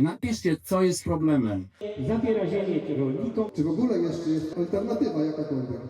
napiszcie, co jest problemem. zabiera ziemię rolnikom. Czy w ogóle jeszcze jest alternatywa jakakolwiek?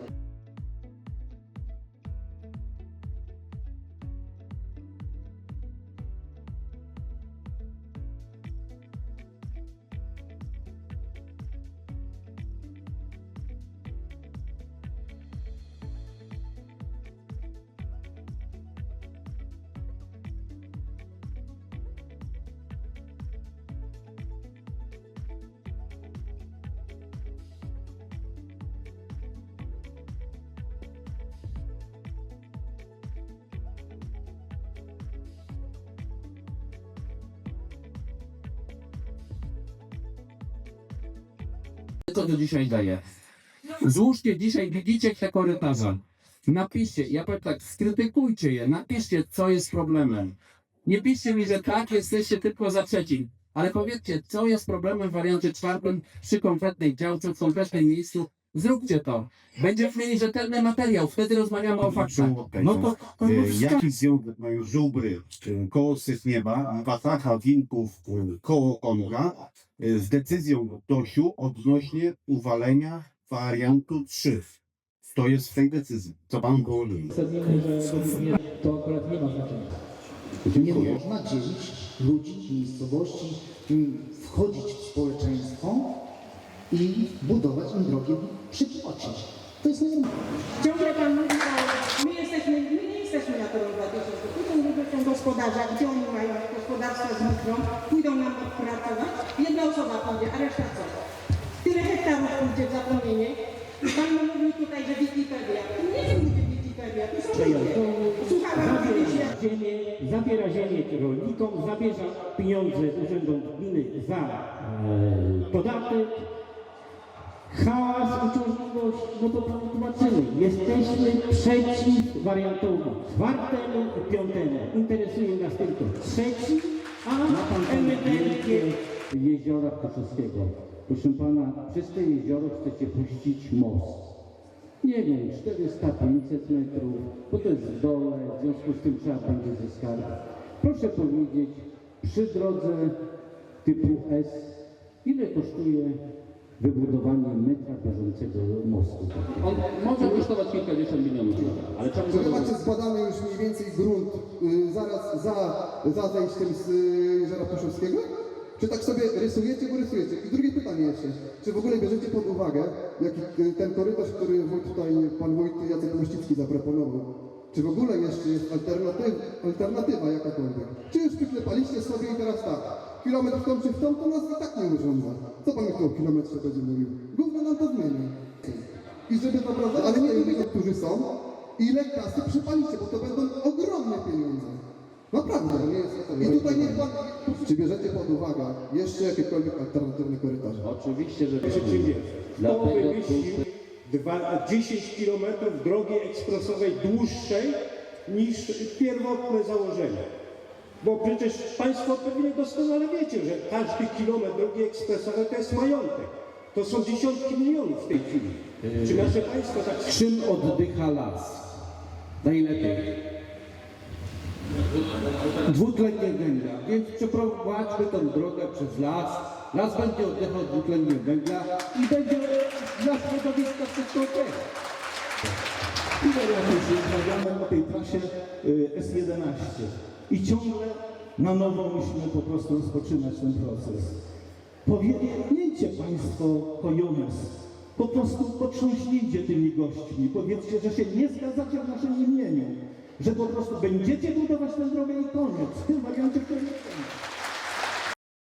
Co to dzisiaj daje? Złóżcie dzisiaj, widzicie te korytarze. Napiszcie, ja powiem tak, skrytykujcie je, napiszcie, co jest problemem. Nie piszcie mi, że tak, jesteście tylko za trzecim, ale powiedzcie, co jest problemem w wariancie czwartym przy konkretnej działce, w konkretnym miejscu. Zróbcie to. Będziemy mieli rzetelny materiał, wtedy rozmawiamy o faktach. No to, to E, Jaki związek mają żubry e, koło Sysniewa, Watacha, Winków, e, koło Konra e, z decyzją Dosiu odnośnie uwalenia wariantu 3? To jest w tej decyzji. Co pan że według mnie to akurat nie ma znaczenia. Nie Dziękuję. można dzielić ludzi, miejscowości, mm, wchodzić w społeczeństwo i budować im drogi przytłoczyć. To jest nienormalne. Ciągle pan mówi. My jesteśmy, my nie jesteśmy na Toru 2000. Pójdą ludzie są gospodarza, gdzie oni mają gospodarstwa z mikro, pójdą nam odpracować. Jedna osoba pójdzie, a reszta co? Tyle hektarów pójdzie w zapomnienie. Pan mówił tutaj, że Wikipedia. To nie są ludzie Wikipedia, to są ludzie. Słuchałam kiedyś ziemię, zabiera ziemię rolnikom, zabierza pieniądze urzędom gminy za e, podatek, hałas, uciążliwość, no to panu tłumaczymy. Jesteśmy przeciw wariantowi czwartemu i piątemu. Interesuje nas tylko trzeci, a emeryturę jeziora Koszewskiego. Proszę pana, przez te jezioro chcecie puścić most. Nie wiem, 400-500 metrów, bo to jest w dole, w związku z tym trzeba będzie zyskać. Proszę powiedzieć, przy drodze typu S, ile kosztuje wybudowanie metra bieżącego mostu? On może kosztować kilkadziesiąt milionów, ale wy macie zbadany już mniej więcej grunt y, zaraz za, za zejściem z y, Jeziora Puszowskiego? Czy tak sobie rysujecie, bo rysujecie? I drugie pytanie jeszcze. Czy w ogóle bierzecie pod uwagę jaki, y, ten korytarz, który wójt tutaj, pan wójt Jacek Mościcki zaproponował? Czy w ogóle jeszcze jest alternatyw, alternatywa jakakolwiek? Czy już przyklepaliście sobie i teraz tak, kilometr w tą czy w tą, to nas i tak nie urządza. Co pan tu o kilometrze będzie mówił? Gówno nam to zmieni. I żeby to prawda, ale nie ludzie, którzy są, ile kasy przypalicie, bo to będą ogromne pieniądze. Naprawdę. I tutaj nie pan... Czy bierzecie pod uwagę jeszcze jakiekolwiek alternatywne korytarze? Oczywiście, że Dlatego wymyślił dwa- 10 km drogi ekspresowej dłuższej niż pierwotne założenie? Bo przecież Państwo pewnie doskonale wiecie, że każdy kilometr drogi ekspresowej to jest majątek. To są dziesiątki milionów w tej chwili. Czy nasze państwo tak Czym oddycha las? Najlepiej. Dwutlenkiem węgla, więc przeprowadźmy tą drogę przez las. Las będzie oddychał dwutlenkiem węgla i będzie dla środowiska wszystko okej. Ile lat już rozmawiamy o tej trasie y, S11 i ciągle na nowo musimy po prostu rozpoczynać ten proces. Powiedzcie Państwo Kojones, po prostu potrząśnijcie tymi gośćmi, powiedzcie, że się nie zgadzacie w naszym imieniu, że po prostu będziecie budować tę drogę i koniec, w tym wariancie, w którym jesteśmy.